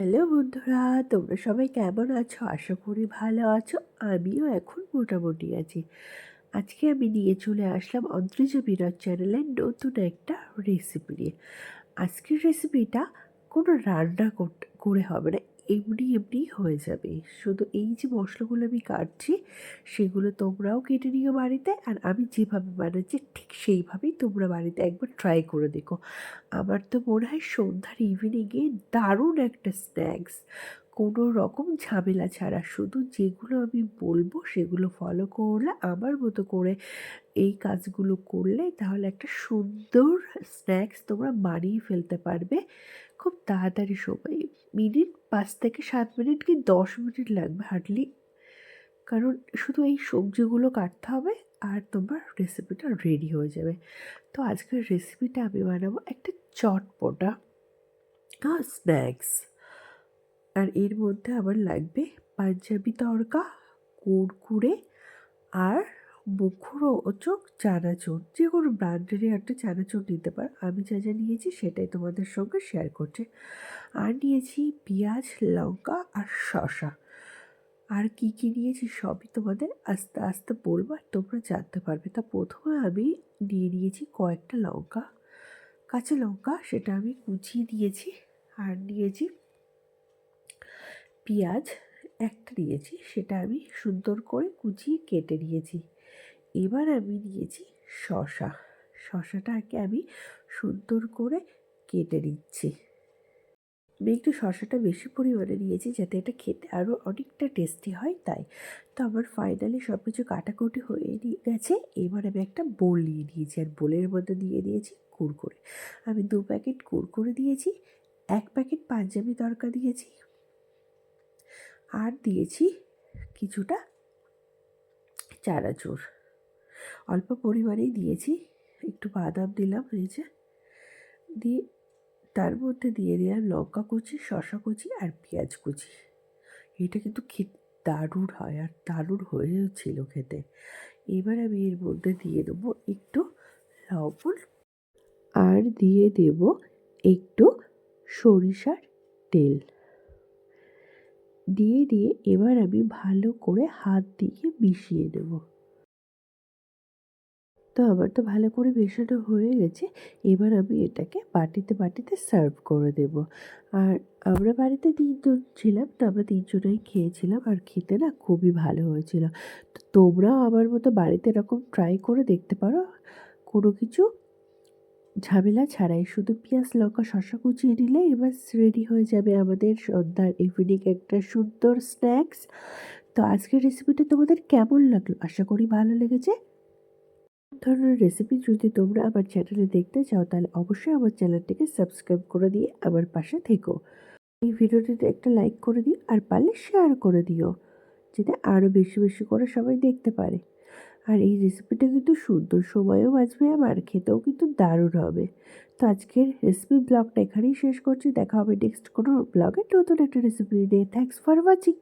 Hello বন্ধুরা, তোমরা সবাই কেমন আছো? আশা করি ভালো আছো। আমিও এখন মোটামুটি আছি। আজকে আমি নিয়ে চলে আসলাম অন্তরিজ বিরাট চ্যানেলের নতুন একটা রেসিপি নিয়ে। আজকের রেসিপিটা কোনো রান্না করে হবে না। এমনি এমনি হয়ে যাবে। শুধু এই যে মশলাগুলো আমি কাটছি, সেগুলো তোমরাও কেটে নিও বাড়িতে। আর আমি যেভাবে বানাচ্ছি, ঠিক সেইভাবেই তোমরা বাড়িতে একবার ট্রাই করে দেখো। আমার তো মনে হয় সন্ধ্যার ইভিনিংয়ে দারুণ একটা স্ন্যাক্স কোনো রকম ঝামেলা ছাড়া শুধু যেগুলো আমি বলব, সেগুলো ফলো করলে আমার মতো করে এই কাজগুলো করলে তাহলে একটা সুন্দর স্ন্যাক্স তোমরা বানিয়ে ফেলতে পারবে। খুব তাড়াতাড়ি সময়। মিনিট পাঁচ থেকে সাত মিনিট কি দশ মিনিট লাগবে? হার্ডলি। কারণ শুধু এই সবজিগুলো কাটতে হবে আর তোমার রেসিপিটা রেডি হয়ে যাবে। তো আজকের রেসিপিটা আমি বানাবো একটা চটপটা আর স্ন্যাক্স আর এর মধ্যে আমার লাগবে পাঞ্জাবি তড়কা কুড়কুড়ে আর মুখরোচক চানাচুর। যে কোনো ব্র্যান্ডেরই একটা চানাচুর নিতে পার। আমি যা যা নিয়েছি সেটাই তোমাদের সঙ্গে শেয়ার করছি। আর নিয়েছি পেঁয়াজ, লঙ্কা আর শশা আর কি কি নিয়েছি সবই তোমাদের আস্তে আস্তে বলব আর তোমরা জানতে পারবে। তা প্রথমে আমি নিয়ে নিয়েছি কয়েকটা লঙ্কা। কাঁচা লঙ্কা সেটা আমি কুচিয়ে দিয়েছি। আর নিয়েছি পেঁয়াজ একটা নিয়েছি। সেটা আমি সুন্দর করে কুচিয়ে কেটে নিয়েছি। এবার আমি নিয়েছি শশা। শশাটাকে আমি সুন্দর করে কেটে নিচ্ছি। আমি একটু শশাটা বেশি পরিমাণে নিয়েছি যাতে এটা খেতে আরও অনেকটা টেস্টি হয় তাই। তো আমার ফাইনালি সব কিছু কাটাকুটি হয়ে গেছে। এবার আমি একটা বোল নিয়ে নিয়েছি আর বোলের মধ্যে দিয়ে দিয়েছি কুরকুরে। আমি দু প্যাকেট কুরকুরে দিয়েছি, এক প্যাকেট পাঞ্জাবি তরকা দিয়েছি আর দিয়েছি কিছুটা চানাচুর। অল্প পরিমাণেই দিয়েছি। একটু বাদাম দিলাম এই দিয়ে তার মধ্যে দিয়ে দিলাম লঙ্কা কুচি শশা কুচি আর পেঁয়াজ কুচি। এটা কিন্তু খেতে দারুণ হয় আর দারুণ হয়েছিল খেতে। এবার আমি এর মধ্যে দিয়ে দেবো একটু লবণ আর দিয়ে দেব একটু সরিষার তেল। দিয়ে দিয়ে এবার আমি ভালো করে হাত দিয়ে মিশিয়ে নেব তো আমার তো ভালো করে মেশানো হয়ে গেছে। এবার আমি এটাকে বাটিতে বাটিতে সার্ভ করে দেব। আর আমরা বাড়িতে তিনজন ছিলাম, তো আমরা তিনজনেই খেয়েছিলাম। আর খেতে না খুবই ভালো হয়েছিল। তো তোমরাও আমার মতো বাড়িতে এরকম ট্রাই করে দেখতে পারো। কোনো কিছু ঝামেলা ছাড়াই শুধু পেঁয়াজ, লঙ্কা শশা কুচিয়ে নিলে এবার রেডি হয়ে যাবে আমাদের সন্ধ্যার ইভিনিং একটা সুন্দর স্ন্যাক্স তো আজকের রেসিপিটা তোমাদের কেমন লাগল? আশা করি ভালো লেগেছে। ধরনের রেসিপি যদি তোমরা আমার চ্যানেলে দেখতে চাও, তাহলে অবশ্যই আমার চ্যানেলটিকে সাবস্ক্রাইব করে দিয়ে আমার পাশে থেকো। এই ভিডিওটিতে একটা লাইক করে দিও আর পারলে শেয়ার করে দিও, যাতে আরও বেশি বেশি করে সবাই দেখতে পারে। আর এই রেসিপিটা কিন্তু সুন্দর সময়ও বাঁচবে আমার খেতেও কিন্তু দারুণ হবে। তো আজকের রেসিপি ব্লগটা এখানেই শেষ করছি। দেখা হবে নেক্সট কোনো ব্লগে নতুন একটা রেসিপি নিয়ে। Thanks for watching